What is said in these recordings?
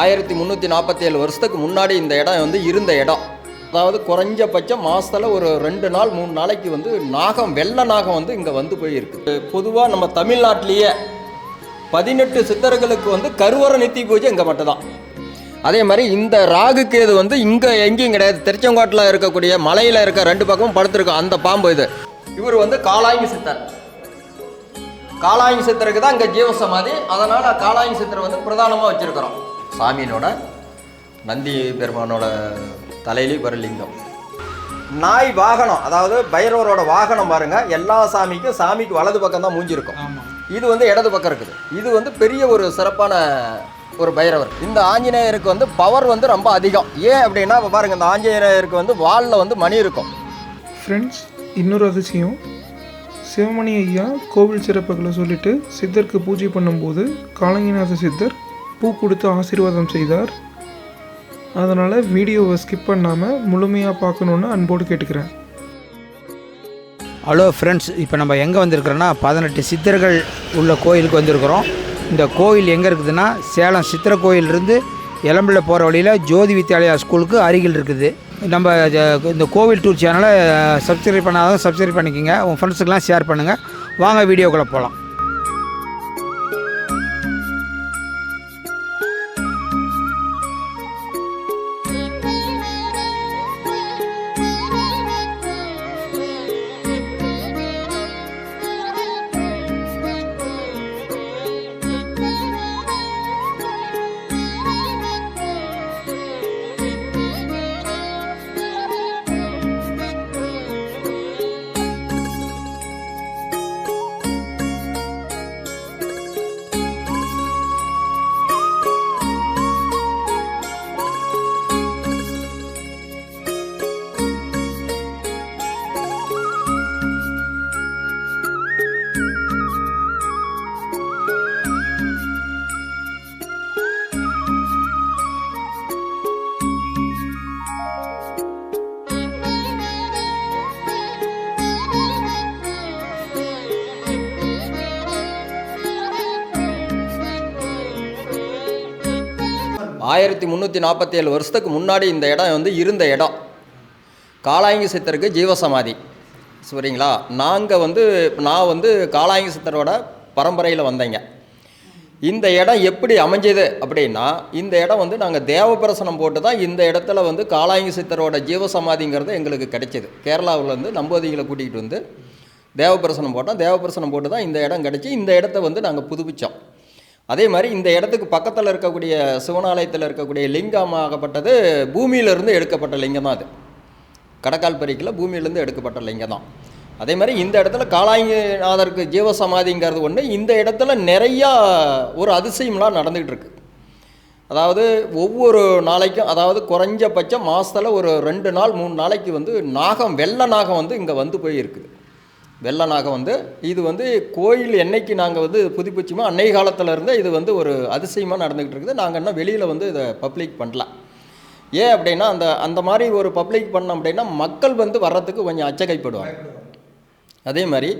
ஆயிரத்தி முந்நூற்றி நாற்பத்தி ஏழு வருஷத்துக்கு முன்னாடி இந்த இடம் வந்து இருந்த இடம். அதாவது குறைஞ்சபட்சம் மாதத்தில் ஒரு ரெண்டு நாள் மூணு நாளைக்கு வந்து நாகம் வெள்ள நாகம் வந்து இங்கே வந்து போயிருக்கு. பொதுவாக நம்ம தமிழ்நாட்டிலேயே பதினெட்டு சித்தர்களுக்கு வந்து கருவர நித்தி பூஜை இங்கே மட்டும்தான். அதே மாதிரி இந்த ராகு கேது வந்து இங்கே எங்கேயும் கிடையாது. திருச்செங்கோட்டில் இருக்கக்கூடிய மலையில் இருக்க ரெண்டு பக்கமும் படுத்துருக்கோம் அந்த பாம்பு இது. இவர் வந்து காளாங்கி சித்தர். காளாங்கி சித்தருக்கு தான் இங்கே ஜீவசமாதி. அதனால் காளாங்கி சித்தரை வந்து பிரதானமாக வச்சுருக்கிறோம். சாமியினோட நந்தி பெருமானோட தலையிலே ஒரு லிங்கம் நாய் வாகனம் அதாவது பைரவரோட வாகனம் பாருங்க எல்லா சாமிக்கும் சாமிக்கு வலது பக்கம் தான் மூஞ்சி இருக்கும். இது வந்து இடது பக்கம் இருக்குது. இது வந்து பெரிய ஒரு சிறப்பான ஒரு பைரவர். இந்த ஆஞ்சநேயருக்கு வந்து பவர் வந்து ரொம்ப அதிகம். ஏன் அப்படின்னா இப்ப பாருங்க இந்த ஆஞ்சநேயருக்கு வந்து வாலில் வந்து மணி இருக்கும். ஃப்ரெண்ட்ஸ் இன்னொரு அதிசயம். சிவமணி ஐயா கோவில் சிறப்புகளை சொல்லிட்டு சித்தருக்கு பூஜை பண்ணும்போது காலங்கிநாத சித்தர் பூ கொடுத்து ஆசீர்வாதம் செய்தார். அதனால் வீடியோவை ஸ்கிப் பண்ணாமல் முழுமையாக பார்க்கணுன்னு அன்போடு கேட்டுக்கிறேன். ஹலோ ஃப்ரெண்ட்ஸ் இப்போ நம்ம எங்கே வந்திருக்கிறோன்னா பதினெட்டு சித்தர்கள் உள்ள கோயிலுக்கு வந்திருக்கிறோம். இந்த கோயில் எங்கே இருக்குதுன்னா சேலம் சித்திர கோயிலிருந்து எலம்பில் போகிற வழியில் ஜோதி வித்யாலயா ஸ்கூலுக்கு அருகில் இருக்குது. நம்ம இந்த கோவில் டூர் சேனலை சப்ஸ்கிரைப் பண்ணாதான் சப்ஸ்கிரைப் பண்ணிக்கோங்க. உங்கள் ஃப்ரெண்ட்ஸுக்கெலாம் ஷேர் பண்ணுங்கள் வாங்க வீடியோக்குள்ளே போகலாம் ஆயிரத்தி முந்நூற்றி நாற்பத்தி ஏழு வருஷத்துக்கு முன்னாடி இந்த இடம் வந்து இருந்த இடம். காளாங்கி சித்தருக்கு ஜீவசமாதி. சரிங்களா? நாங்கள் வந்து நான் வந்து காளாங்கி சித்தரோட பரம்பரையில் வந்தேங்க. இந்த இடம் எப்படி அமைஞ்சது அப்படின்னா இந்த இடம் வந்து நாங்கள் தேவபிரசனம் போட்டு தான் இந்த இடத்துல வந்து காளாங்கி சித்தரோட ஜீவசமாதிங்கிறது எங்களுக்கு கிடைச்சிது. கேரளாவிலேருந்து நம்போதிகளை கூட்டிகிட்டு வந்து தேவபிரசனம் போட்டோம். தேவபிரசனம் போட்டு தான் இந்த இடம் கிடச்சி இந்த இடத்த வந்து நாங்கள் புதுப்பித்தோம் அதே மாதிரி இந்த இடத்துக்கு பக்கத்தில் இருக்கக்கூடிய சிவனாலயத்தில் இருக்கக்கூடிய லிங்கமாகப்பட்டது பூமியிலிருந்து எடுக்கப்பட்ட லிங்கம் தான் அது. கடக்கால் பறிக்கில் பூமியிலேருந்து எடுக்கப்பட்ட லிங்கம் தான். அதே மாதிரி இந்த இடத்துல காளாங்கிநாதருக்கு ஜீவசமாதிங்கிறது ஒன்று இந்த இடத்துல நிறையா ஒரு அதிசயம்லாம் நடந்துகிட்டு இருக்கு அதாவது ஒவ்வொரு நாளைக்கும் அதாவது குறைஞ்சபட்சம் மாதத்தில் ஒரு ரெண்டு நாள் மூணு நாளைக்கு வந்து நாகம் வெள்ளை நாகம் வந்து இங்கே வந்து போய் இருக்குது வெள்ள நாகம் வந்து இது வந்து கோயில் என்னைக்கு நாங்கள் வந்து புதுப்பிச்சோமோ அன்னை காலத்தில் இருந்தே இது வந்து ஒரு அதிசயமாக நடந்துக்கிட்டு இருக்குது நாங்கள் இன்னும் வெளியில் வந்து இதை பப்ளிக் பண்ணல. ஏன் அப்படின்னா அந்த அந்த மாதிரி ஒரு பப்ளிக் பண்ணோம் அப்படின்னா மக்கள் வந்து வர்றதுக்கு கொஞ்சம் அச்சகைப்படுவாங்க. அதே மாதிரி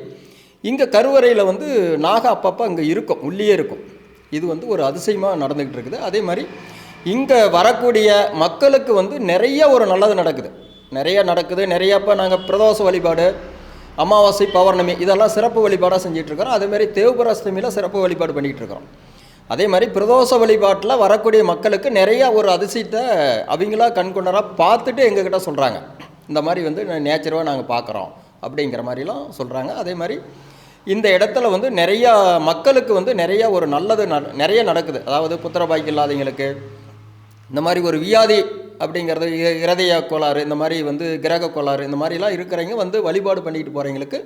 இங்கே கருவறையில் வந்து நாகம் அப்பப்போ அங்கே இருக்கும் உள்ளே இருக்கும். இது வந்து ஒரு அதிசயமாக நடந்துக்கிட்டு இருக்குது அதே மாதிரி இங்கே வரக்கூடிய மக்களுக்கு வந்து நிறைய ஒரு நல்லது நடக்குது. நிறைய நடக்குது. நிறையா இப்போ நாங்கள் பிரதோஷ வழிபாடு அமாவாசை பௌர்ணமி இதெல்லாம் சிறப்பு வழிபாடாக செஞ்சிட்ருக்கிறோம் அதேமாதிரி தேவபுராஷ்டமியில் சிறப்பு வழிபாடு பண்ணிகிட்டு இருக்கிறோம் அதே மாதிரி பிரதோஷ வழிபாட்டில் வரக்கூடிய மக்களுக்கு நிறையா ஒரு அதிசயத்தை அவங்களா கண்கொண்டராக பார்த்துட்டு எங்ககிட்ட சொல்கிறாங்க இந்த மாதிரி வந்து நேச்சராக நாங்கள் பார்க்குறோம் அப்படிங்கிற மாதிரிலாம் சொல்கிறாங்க அதே மாதிரி இந்த இடத்துல வந்து நிறையா மக்களுக்கு வந்து நிறையா ஒரு நல்லது நிறைய நடக்குது. அதாவது புத்திர பாய்க்கு இல்லாதவங்களுக்கு இந்த மாதிரி ஒரு வியாதி அப்படிங்கிறது இருதய கோளாறு இந்த மாதிரி வந்து கிரக கோளாறு இந்த மாதிரிலாம் இருக்கிறவங்க வந்து வழிபாடு பண்ணிக்கிட்டு போகிறவங்களுக்கு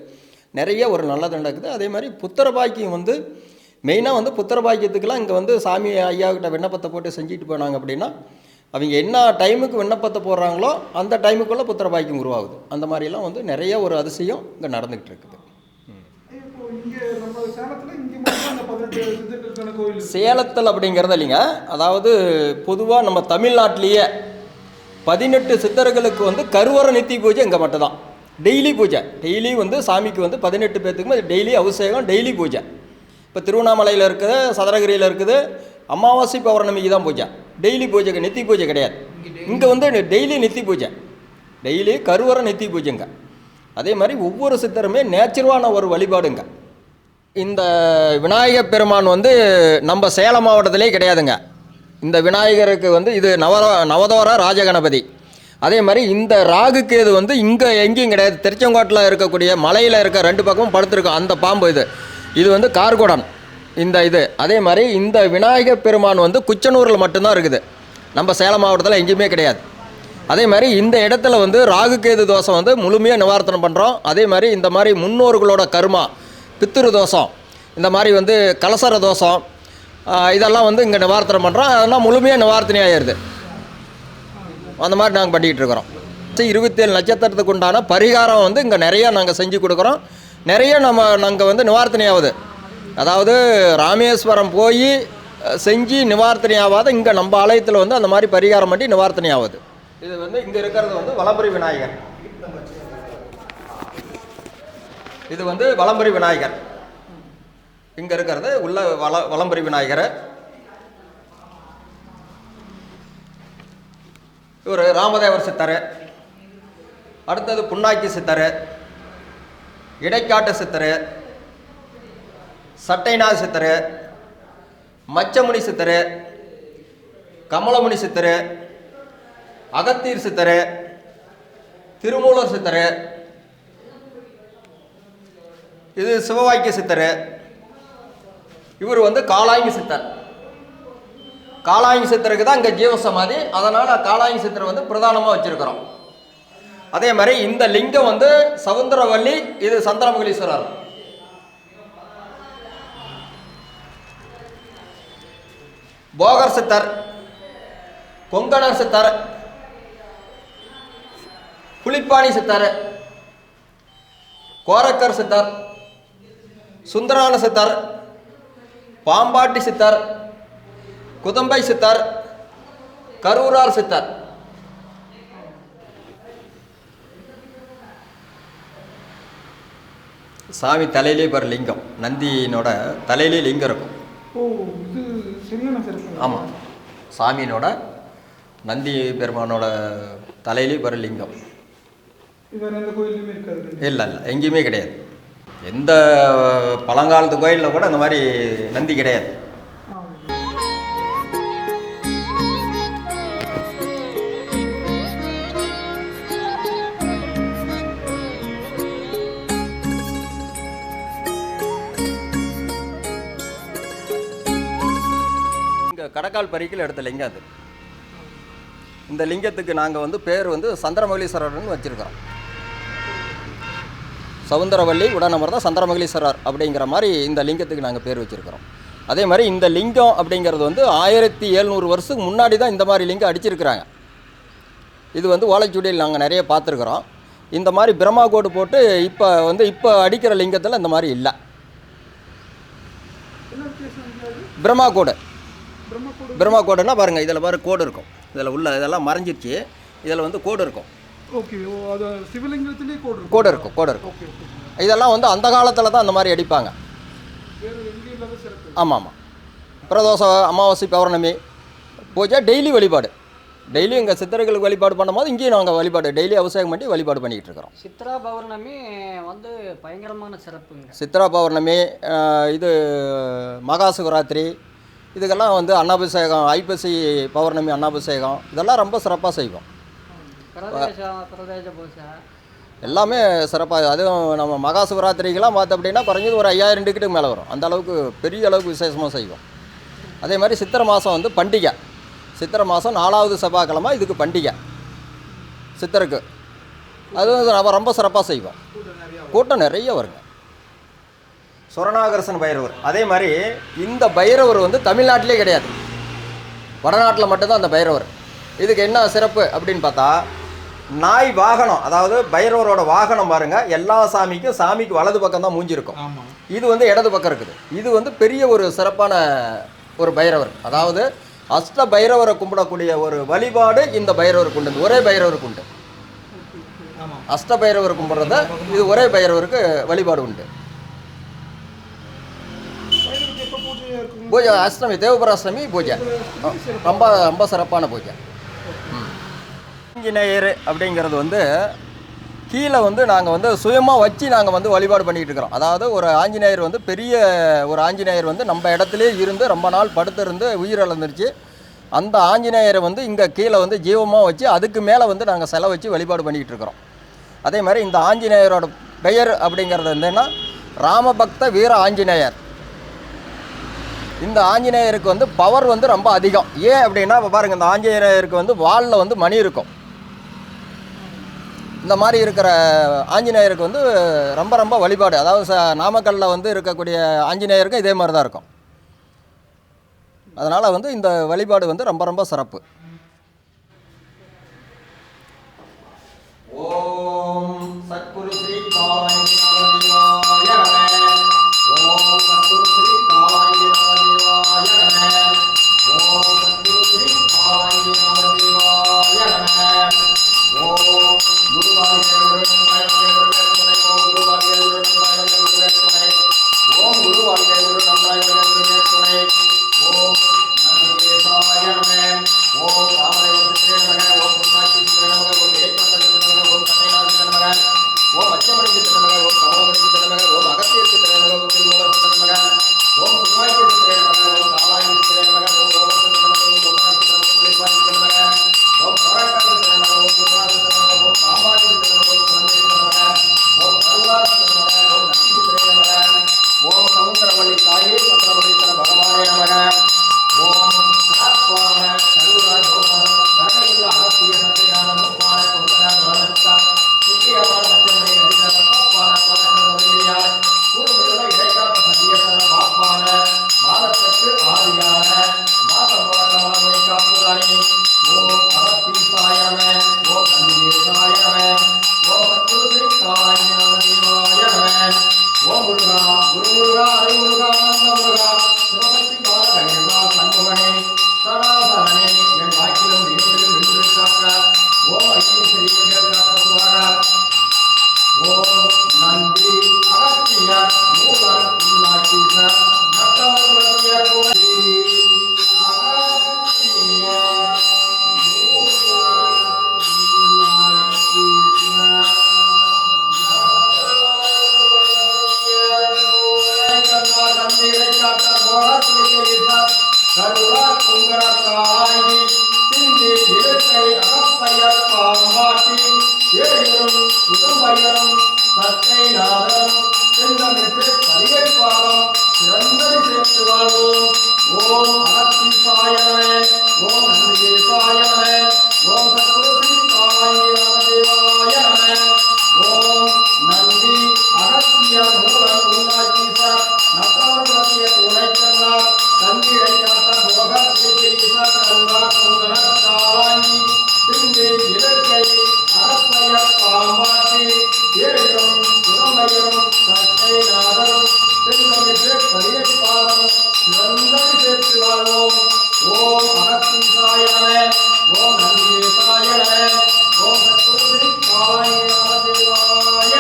நிறைய ஒரு நல்லது நடக்குது அதே மாதிரி புத்திர பாக்கியம் வந்து மெயினாக வந்து புத்திர பாக்கியத்துக்கெல்லாம் இங்கே வந்து சாமி ஐயா கிட்ட விண்ணப்பத்தை போட்டு செஞ்சுட்டு போனாங்க அப்படின்னா அவங்க என்ன டைமுக்கு விண்ணப்பத்தை போடுறாங்களோ அந்த டைமுக்குள்ளே புத்திர பாக்கியம் உருவாகுது. அந்த மாதிரிலாம் வந்து நிறைய ஒரு அதிசயம் இங்கே நடந்துகிட்டு இருக்குது. சேலத்தில் அப்படிங்கிறது இல்லைங்க அதாவது பொதுவாக நம்ம தமிழ்நாட்டிலேயே பதினெட்டு சித்தர்களுக்கு வந்து கருவற நித்தி பூஜை இங்கே மட்டும்தான். டெய்லி பூஜை. டெய்லி வந்து சாமிக்கு வந்து பதினெட்டு பேர்த்துக்குமே டெய்லி அபிஷேகம் டெய்லி பூஜை. இப்போ திருவண்ணாமலையில் இருக்குது சதுரகிரியில் இருக்குது அமாவாசை பௌர்ணமிக்கு தான் பூஜை. டெய்லி பூஜைக்கு நித்தி பூஜை கிடையாது. இங்கே வந்து டெய்லி நித்தி பூஜை. டெய்லி கருவறை நித்தி பூஜைங்க. அதே மாதிரி ஒவ்வொரு சித்தருமே நேச்சுரலான ஒரு வழிபாடுங்க. இந்த விநாயகர் பெருமான் வந்து நம்ம சேலம் மாவட்டத்திலே கிடையாதுங்க. இந்த விநாயகருக்கு வந்து இது நவ நவதோர ராஜகணபதி. அதே மாதிரி இந்த ராகு கேது வந்து இங்கே எங்கேயும் கிடையாது. திருச்செங்கோட்டில் இருக்கக்கூடிய மலையில் இருக்க ரெண்டு பக்கமும் படுத்திருக்கும் அந்த பாம்பு இது. இது வந்து கார்குடன் இந்த இது. அதே மாதிரி இந்த விநாயகர் பெருமான் வந்து குச்சனூரில் மட்டும்தான் இருக்குது. நம்ம சேலம் மாவட்டத்தில் எங்கேயுமே கிடையாது. அதே மாதிரி இந்த இடத்துல வந்து ராகு கேது தோசை வந்து முழுமையாக நிவாரணம் பண்ணுறோம் அதே மாதிரி இந்த மாதிரி முன்னோர்களோட கருமா பித்திரு தோஷம் இந்த மாதிரி வந்து கலசர தோஷம் இதெல்லாம் வந்து இங்கே நிவாரணம் பண்ணுறோம் அதெல்லாம் முழுமையாக நிவாரணி ஆயிடுது. அந்த மாதிரி நாங்கள் பண்ணிகிட்டு இருக்கிறோம். இருபத்தேழு நட்சத்திரத்துக்கு உண்டான பரிகாரம் வந்து இங்கே நிறைய நாங்கள் செஞ்சு கொடுக்குறோம். நிறைய நம்ம நாங்கள் வந்து நிவாரணி ஆகுது. அதாவது ராமேஸ்வரம் போய் செஞ்சு நிவாரணி ஆகாத இங்கே நம்ம ஆலயத்தில் வந்து அந்த மாதிரி பரிகாரம் பண்ணி நிவாரணி ஆகுது. இது வந்து இங்கே இருக்கிறது வந்து வலம்புரி விநாயகர். இது வந்து வலம்புரி விநாயகர். இங்கே இருக்கிறது உள்ள வள வலம்புரி விநாயகர் இவர் ராமதேவர் சித்தர். அடுத்தது புண்ணாக்கி சித்தர். இடைக்காட்டு சித்தர். சட்டைநாத சித்தர். மச்சமுனி சித்தர். கமலமுனி சித்தர். அகத்தீர் சித்தர். திருமூலர் சித்தர். இது சிவவாக்கிய சித்தர். இவர் வந்து காலாங்கி சித்தர். காலாங்கி சித்தருக்கு தான் இங்கே ஜீவசமாதி. அதனால் காலாங்கி சித்தர் வந்து பிரதானமாக வச்சுருக்கிறோம். அதே மாதிரி இந்த லிங்கம் வந்து சவுந்தரவல்லி இது சந்திரமுகலீஸ்வரர். போகர் சித்தர் கொங்கணர் சித்தர் புலிப்பாணி சித்தர் கோரக்கர் சித்தர் சுந்தரான சித்தர் பாம்பாட்டி சித்தர் குதம்பை சித்தர் கரூரார் சித்தர். சாமி தலையிலே பாரு லிங்கம் நந்தியினோட தலையிலே லிங்கம் இருக்கும். ஆமாம் சாமியினோட நந்தி பெருமானோட தலையிலே பாரு லிங்கம். இல்லை இல்லை எங்கேயுமே கிடையாது. எந்த பழங்காலத்து கோயிலில் கூட அந்த மாதிரி நந்தி கிடையாது. இங்கே கடக்கால் பரிக்கில் எடுத்த லிங்கம் அது. இந்த லிங்கத்துக்கு நாங்கள் வந்து பேர் வந்து சந்திரமௌலீஸ்வரர்னு வச்சுருக்கிறோம். சவுந்தரவல்லி உடனமர்தான் சந்திரமகளீஸ்வரர் அப்படிங்கிற மாதிரி இந்த லிங்கத்துக்கு நாங்கள் பேர் வச்சுருக்கிறோம். அதே மாதிரி இந்த லிங்கம் அப்படிங்கிறது வந்து ஆயிரத்தி எழுநூறு வருஷத்துக்கு முன்னாடி தான் இந்த மாதிரி லிங்கம் அடிச்சிருக்கிறாங்க. இது வந்து ஓலைச்சுடியில் நாங்கள் நிறைய பார்த்துருக்குறோம். இந்த மாதிரி பிரம்மா கோடு போட்டு இப்போ வந்து இப்போ அடிக்கிற லிங்கத்தில் இந்த மாதிரி இல்லை. பிரம்மா கோடு. பிரம்மா கோடுன்னா பாருங்கள் இதில் பாரு கோடு இருக்கும். இதில் உள்ள இதெல்லாம் மறைஞ்சிருச்சு. இதில் வந்து கோடு இருக்கும். ஓகே ஓ அது சிவலிங்கத்திலே கோடு கோடு இருக்கும் கோடு இருக்கும். இதெல்லாம் வந்து அந்த காலத்தில் தான் அந்த மாதிரி அடிப்பாங்க. ஆமாம் ஆமாம். பிரதோஷம் அமாவாசை பௌர்ணமி பூஜை டெய்லி வழிபாடு. டெய்லி எங்கள் சித்தர்களுக்கு வழிபாடு பண்ணும்போது இங்கேயும் நாங்கள் வழிபாடு டெய்லி அபிஷேகம் பண்ணி வழிபாடு பண்ணிக்கிட்டு இருக்கிறோம். சித்ரா பௌர்ணமி வந்து பயங்கரமான சிறப்புங்க. சித்ரா பௌர்ணமி இது மகா சிவராத்திரி இதுக்கெல்லாம் வந்து அன்னாபிஷேகம் ஐப்பசி பௌர்ணமி அன்னாபிஷேகம் இதெல்லாம் ரொம்ப சிறப்பாக செய்வோம். எல்லாமே சிறப்பாக அதுவும் நம்ம மகா சிவராத்திரிக்கெல்லாம் பார்த்தோம் அப்படின்னா குறைஞ்சது ஒரு ஐயாயிரம் டிக்கெட்டுக்கு மேலே வரும். அந்த அளவுக்கு பெரிய அளவுக்கு விசேஷமாக செய்வோம். அதே மாதிரி சித்திரை மாதம் வந்து பண்டிகை. சித்திரை மாதம் நாலாவது செவ்வாய்க்கிழமை இதுக்கு பண்டிகை. சித்தருக்கு. அதுவும் நம்ம ரொம்ப சிறப்பாக செய்வோம். கூட்டம் நிறைய வருங்க. சுரணாகரசன் பைரவர். அதே மாதிரி இந்த பைரவர் வந்து தமிழ்நாட்டிலே கிடையாது. வடநாட்டில் மட்டும்தான் அந்த பைரவர். இதுக்கு என்ன சிறப்பு அப்படின்னு பார்த்தா நாய் வாகனம் அதாவது பைரவரோட வாகனம் பாருங்க எல்லா சாமிக்கும் சாமிக்கு வலது பக்கம் தான் மூஞ்சி இருக்கும் ஆமாம் இது வந்து இடது பக்கம் இருக்குது. இது வந்து பெரிய ஒரு சிறப்பான ஒரு பைரவர். அதாவது அஷ்ட பைரவரை கும்பிடக்கூடிய ஒரு வழிபாடு இந்த பைரவருக்கு உண்டு. ஒரே பைரவருக்கு உண்டு. அஷ்ட பைரவர் கும்பிட்றத இது ஒரே பைரவருக்கு வழிபாடு உண்டு. பூஜை அஷ்டமி தேவபுராஷ்டமி பூஜை. ரொம்ப ரொம்ப சிறப்பான பூஜை. ஆஞ்சநேயர் அப்படிங்கிறது வந்து கீழே வந்து நாங்கள் வந்து சுயமாக வச்சு நாங்கள் வந்து வழிபாடு பண்ணிகிட்டு இருக்கிறோம். அதாவது ஒரு ஆஞ்சநேயர் வந்து பெரிய ஒரு ஆஞ்சநேயர் வந்து நம்ம இடத்துலேயே இருந்து ரொம்ப நாள் படுத்திருந்து உயிரிழந்துருச்சு. அந்த ஆஞ்சநேயரை வந்து இங்கே கீழே வந்து ஜீவமாக வச்சு அதுக்கு மேலே வந்து நாங்கள் செலை வச்சு வழிபாடு பண்ணிக்கிட்டு இருக்கிறோம். அதே மாதிரி இந்த ஆஞ்சநேயரோட பெயர் அப்படிங்கிறது என்னென்னா ராமபக்த வீர ஆஞ்சநேயர். இந்த ஆஞ்சநேயருக்கு வந்து பவர் வந்து ரொம்ப அதிகம். ஏன் அப்படின்னா இப்போ பாருங்கள் இந்த ஆஞ்சநேயருக்கு வந்து வாலில் வந்து மணி இருக்கும். இந்த மாதிரி இருக்கிற ஆஞ்சநேயருக்கு வந்து ரொம்ப ரொம்ப வழிபாடு. அதாவது ச நாமக்கல்லில் வந்து இருக்கக்கூடிய ஆஞ்சநேயருக்கும் இதே மாதிரி தான் இருக்கும். அதனால் வந்து இந்த வழிபாடு வந்து ரொம்ப ரொம்ப சிறப்பு. பாம்பாட்டி ஏழும் உடம்பயரும் சத்தை நாதரும் மூலர் உன்னாக்கீசர் நட்டவர்களுடைய கோடி அகத்தியர் மூலர் ஓம் அகத்தீசாயனே ஓம் நந்திகேசாயனே ஓம் சத்குரு காலாங்கிநாதேவாய நம ஓம் நந்தி அகத்திய மூலம் உண்டாக்கீசர் நத்தவர்களுடைய துணைக்கண்ணார் தந்திரை காத்த போக திருக்கீச கருணா சுந்தர காலாங்கி ஓம் அகத்தீசாயனே ஓம் நந்தியேசாயனே ஓம் சத்குரு காலாய நம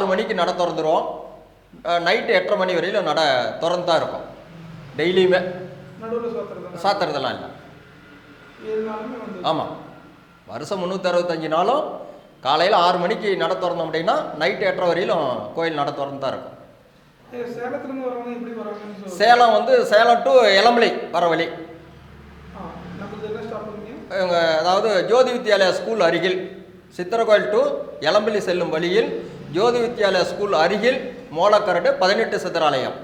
ஆறு மணிக்கு நட திறந்துருவோம். நைட்டு எட்டரை மணி வரையிலும் நட திறந்து தான் இருக்கும். டெய்லியுமே. சாத்துறதெல்லாம் இல்லை. ஆமாம் வருஷம் முந்நூற்றறுபத்தஞ்சு நாளும் காலையில் ஆறு மணிக்கு நட திறந்தோம் அப்படின்னா நைட்டு எட்டரை வரையிலும் கோயில் நட திறந்து தான் இருக்கும் சேலம் வந்து சேலம் டு எலம்பலி வர வழி. ஆ நம்மளுக்கு என்ன ஸ்டாப் பண்ணீங்க? இவங்க அதாவது ஜோதி வித்யாலயா ஸ்கூல் அருகில் சித்திரகோயில் டு எலம்பலி செல்லும் வழியில் ஜோதி வித்யாலயா ஸ்கூல் அருகில் மோலக்கரடு பதினெட்டு சித்தராலயம்